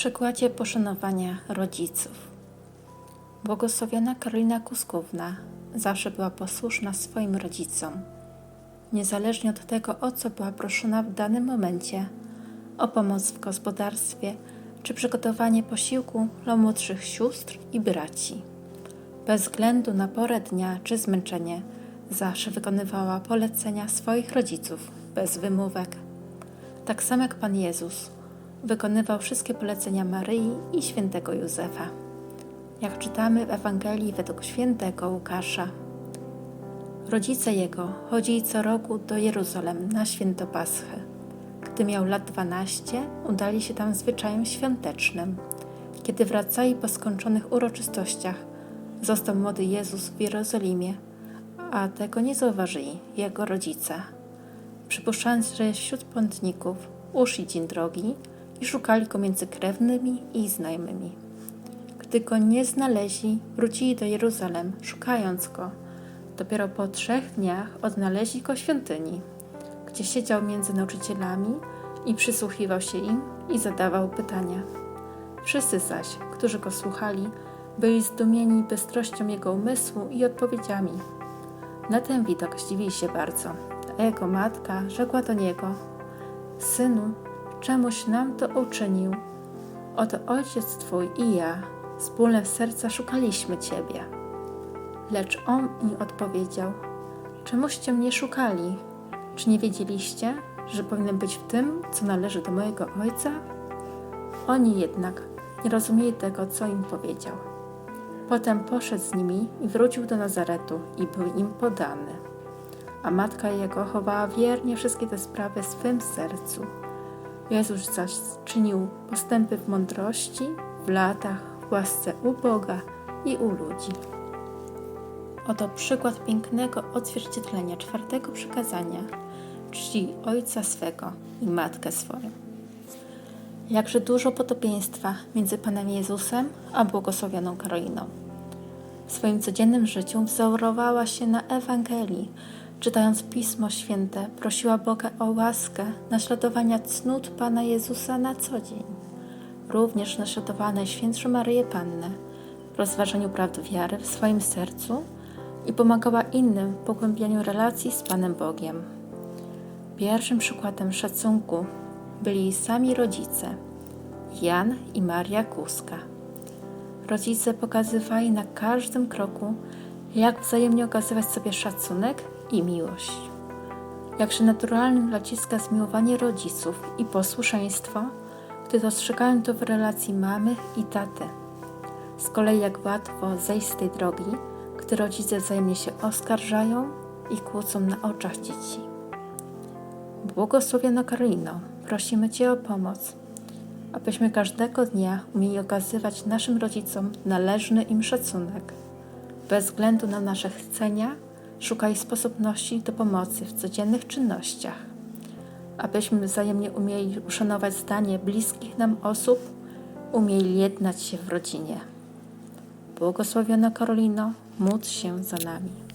przykładzie poszanowania rodziców. Błogosławiona Karolina Kuskówna zawsze była posłuszna swoim rodzicom. Niezależnie od tego, o co była proszona w danym momencie, o pomoc w gospodarstwie czy przygotowanie posiłku dla młodszych sióstr i braci. Bez względu na porę dnia czy zmęczenie, zawsze wykonywała polecenia swoich rodziców bez wymówek. Tak samo jak Pan Jezus wykonywał wszystkie polecenia Maryi i świętego Józefa. Jak czytamy w Ewangelii według świętego Łukasza. Rodzice jego chodzili co roku do Jeruzalem na święto Paschy. Gdy miał lat 12, udali się tam zwyczajem świątecznym. Kiedy wracali po skończonych uroczystościach, został młody Jezus w Jerozolimie, a tego nie zauważyli jego rodzice. Przypuszczając, że wśród pątników, uszli dzień drogi i szukali go między krewnymi i znajomymi. Gdy go nie znaleźli, wrócili do Jeruzalem, szukając go. Dopiero po trzech dniach odnaleźli go w świątyni, gdzie siedział między nauczycielami i przysłuchiwał się im i zadawał pytania. Wszyscy zaś, którzy go słuchali, byli zdumieni bystrością jego umysłu i odpowiedziami. Na ten widok zdziwili się bardzo, a jego matka rzekła do niego: Synu, czemuś nam to uczynił? Oto ojciec twój i ja wspólne serca szukaliśmy ciebie. Lecz on im odpowiedział: Czemuście mnie szukali? Czy nie wiedzieliście, że powinien być w tym, co należy do mojego ojca? Oni jednak nie rozumieli tego, co im powiedział. Potem poszedł z nimi i wrócił do Nazaretu i był im podany. A matka jego chowała wiernie wszystkie te sprawy w swym sercu. Jezus zaś czynił postępy w mądrości, w latach, w łasce u Boga i u ludzi. Oto przykład pięknego odzwierciedlenia czwartego przykazania czci ojca swego i matkę swoją. Jakże dużo podobieństwa między Panem Jezusem a błogosławioną Karoliną. W swoim codziennym życiu wzorowała się na Ewangelii, czytając Pismo Święte, prosiła Boga o łaskę naśladowania cnót Pana Jezusa na co dzień. Również naśladowała Najświętszą Maryję Pannę w rozważaniu prawd wiary w swoim sercu i pomagała innym w pogłębianiu relacji z Panem Bogiem. Pierwszym przykładem szacunku byli sami rodzice, Jan i Maria Kuska. Rodzice pokazywali na każdym kroku, jak wzajemnie okazywać sobie szacunek i miłość. Jakże naturalnym dla dziecka zmiłowanie rodziców i posłuszeństwo, gdy dostrzegają to w relacji mamy i taty. Z kolei jak łatwo zejść z tej drogi, gdy rodzice wzajemnie się oskarżają i kłócą na oczach dzieci. Błogosławiono Karolino, prosimy Cię o pomoc, abyśmy każdego dnia umieli okazywać naszym rodzicom należny im szacunek. Bez względu na nasze chcenia, szukaj sposobności do pomocy w codziennych czynnościach, abyśmy wzajemnie umieli uszanować zdanie bliskich nam osób, umieli jednać się w rodzinie. Błogosławiona Karolino, módl się za nami.